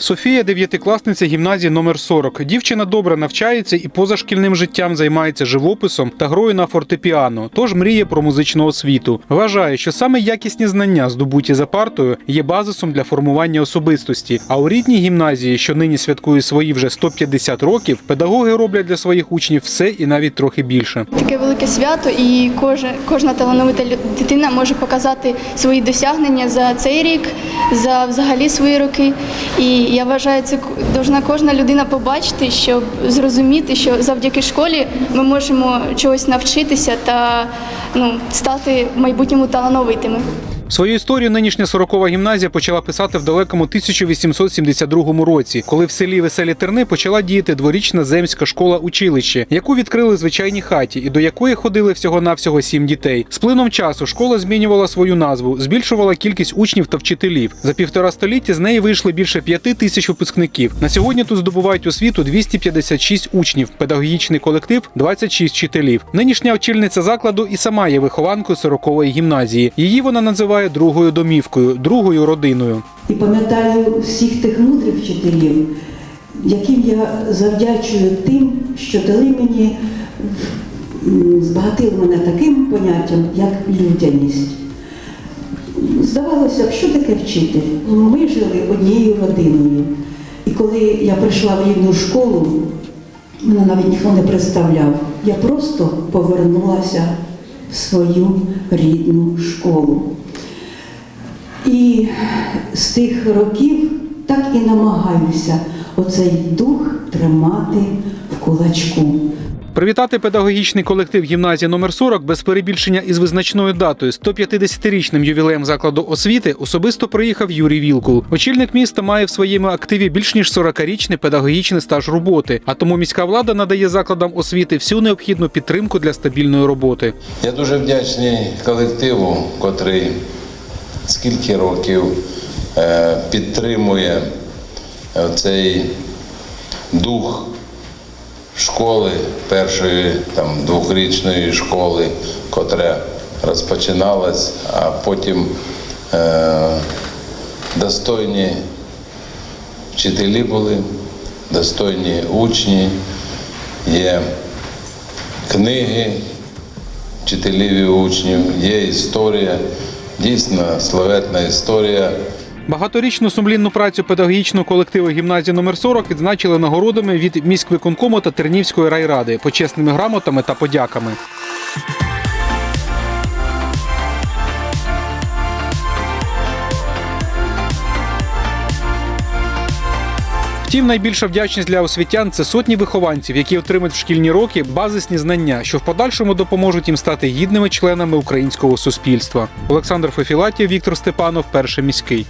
Софія дев'ятикласниця гімназії номер 40. Дівчина добре навчається і поза шкільним життям займається живописом та грою на фортепіано, тож мріє про музичну освіту. Вважає, що саме якісні знання, здобуті за партою, є базисом для формування особистості. А у рідній гімназії, що нині святкує свої вже 150 років, педагоги роблять для своїх учнів все і навіть трохи більше. Таке велике свято, і кожна, кожна талановита дитина може показати свої досягнення за цей рік, за взагалі свої роки. І я вважаю, це повинна кожна людина побачити, щоб зрозуміти, що завдяки школі ми можемо чогось навчитися та ну, стати в майбутньому талановитими. Свою історію нинішня 40-ва гімназія почала писати в далекому 1872 році, коли в селі Веселі Терни почала діяти дворічна земська школа училище, яку відкрили звичайній хаті, і до якої ходили всього-навсього сім дітей. З плином часу школа змінювала свою назву, збільшувала кількість учнів та вчителів. За півтора століття з неї вийшли більше п'яти тисяч випускників. На сьогодні тут здобувають освіту 256 учнів, педагогічний колектив 26 вчителів. Нинішня очільниця закладу і сама є вихованкою 40-ї гімназії. Її вона називає другою домівкою, другою родиною. І пам'ятаю всіх тих мудрих вчителів, яким я завдячую тим, що дали мені, збагатили мене таким поняттям, як людяність. Здавалося б, що таке вчитель? Ми жили однією родиною. І коли я прийшла в рідну школу, мене навіть ніхто не представляв. Я просто повернулася в свою рідну школу. І з тих років так і намагаюся оцей дух тримати в кулачку. Привітати педагогічний колектив гімназії номер 40 без перебільшення із визначною датою 150-річним ювілеєм закладу освіти особисто приїхав Юрій Вілкул. Очільник міста має в своєму активі більш ніж 40-річний педагогічний стаж роботи, а тому міська влада надає закладам освіти всю необхідну підтримку для стабільної роботи. Я дуже вдячний колективу, котрий скільки років е, підтримує е, цей дух школи, першої там, двохрічної школи, котра розпочиналась, а потім е, достойні вчителі були, достойні учні, є книги вчителів і учнів, є історія, дійсно славетна історія. Багаторічну сумлінну працю педагогічного колективу гімназії номер 40 відзначили нагородами від міськвиконкому та Тернівської райради, почесними грамотами та подяками. Втім, найбільша вдячність для освітян це сотні вихованців, які отримують в шкільні роки базисні знання, що в подальшому допоможуть їм стати гідними членами українського суспільства. Олександр Фефілатів, Віктор Степанов, перший міський.